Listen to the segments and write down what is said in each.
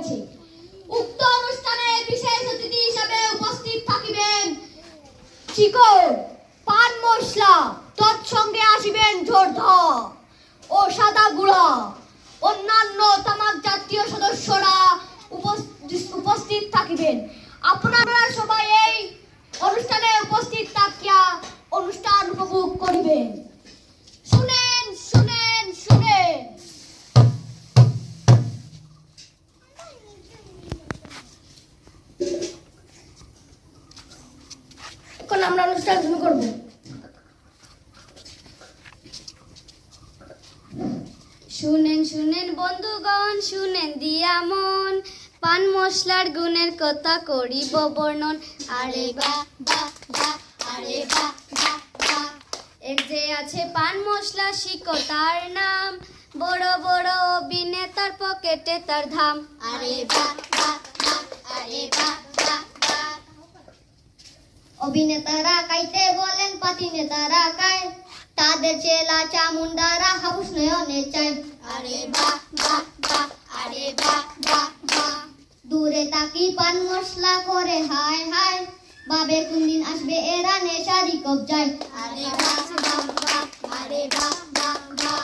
হয়েছে উক্ত অনুষ্ঠানে বিশেষ অতিথি হিসাবে উপস্থিত থাকিবেন চিকন পান মশলা, তৎসঙ্গে আসিবেন জোরধ ও সাদা গুঁড়া। অন্যান্য তামাক জাতীয় সদস্যরা উপস্থিত থাকিবেন। আপনারা সবাই এই আমরা অনুষ্ঠান শুরু করব। শুনেন শুনেন বন্ধুগণ, শুনেন দিয়া মন। পান মশলার গুণের কথা করিব বর্ণন। আরে বা বা বা, আরে বা বা বা। এর যে আছে পান মশলা শিকো তার নাম। বড় বড় অভিনেতার পকেটে তার ধাম আরে বা বা বা অভিনেতারা কাইতে বলেন পাতি নেতারা কায় তাদের চেলা চামুন্ডারা হাবুস নয়নে চায়। আরে বা আরে বা বা বা। দূরে তাকি পান মশলা করে, হায় হায়। বাবে কোনদিন আসবে এরা নেশারি কবজায়। আরে বা আরে বা বা বা।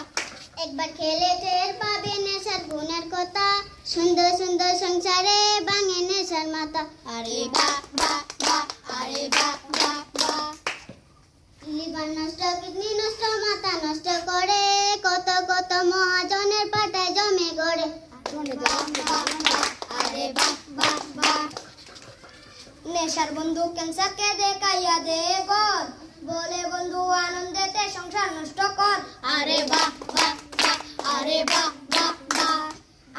একবার খেলে টের পাবে নেশার গুণের কথা। সুন্দর সুন্দর সংসারে বাঙে নেশার মাথা। আরে বা বা বা আরে বা বা বা লিভার নষ্ট কিডনি নষ্ট, মাথা নষ্ট করে। কত কত মহাজনের পাটায় জমে গড়ে। নেশার বন্ধু ক্যান্সারকে দেখাইয়া দে গর। বলে বন্ধু, আনন্দেতে সংসার নষ্ট কর। আরে বা বা বা আরে বা বা বা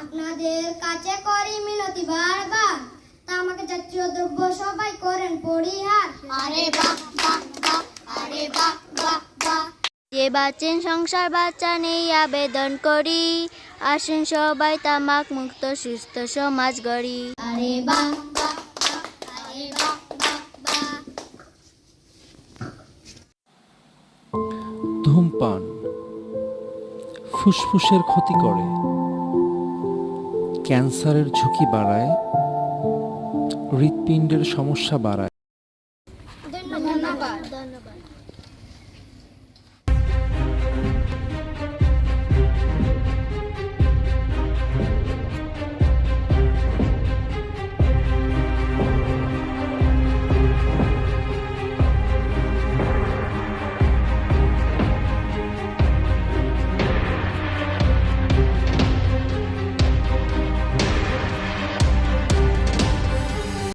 আপনাদের কাছে করি মিনতি বারবার। তা আমাকে জাতীয় দ্রব্য সবাই করেন পরিহার। আরে বা বা বা আরে বা বা বা যে বাঁচেন সংসার বাচ্চা নেই আবেদন করি। আসেন সবাই তামাক মুক্ত সুস্থ সমাজ গড়ি। আরে বা। ধূমপান ফুসফুসের ক্ষতি করে। ক্যান্সারের ঝুঁকি বাড়ায়। হৃৎপিণ্ডের সমস্যা বাড়ায়। ধন্যবাদ ধন্যবাদ।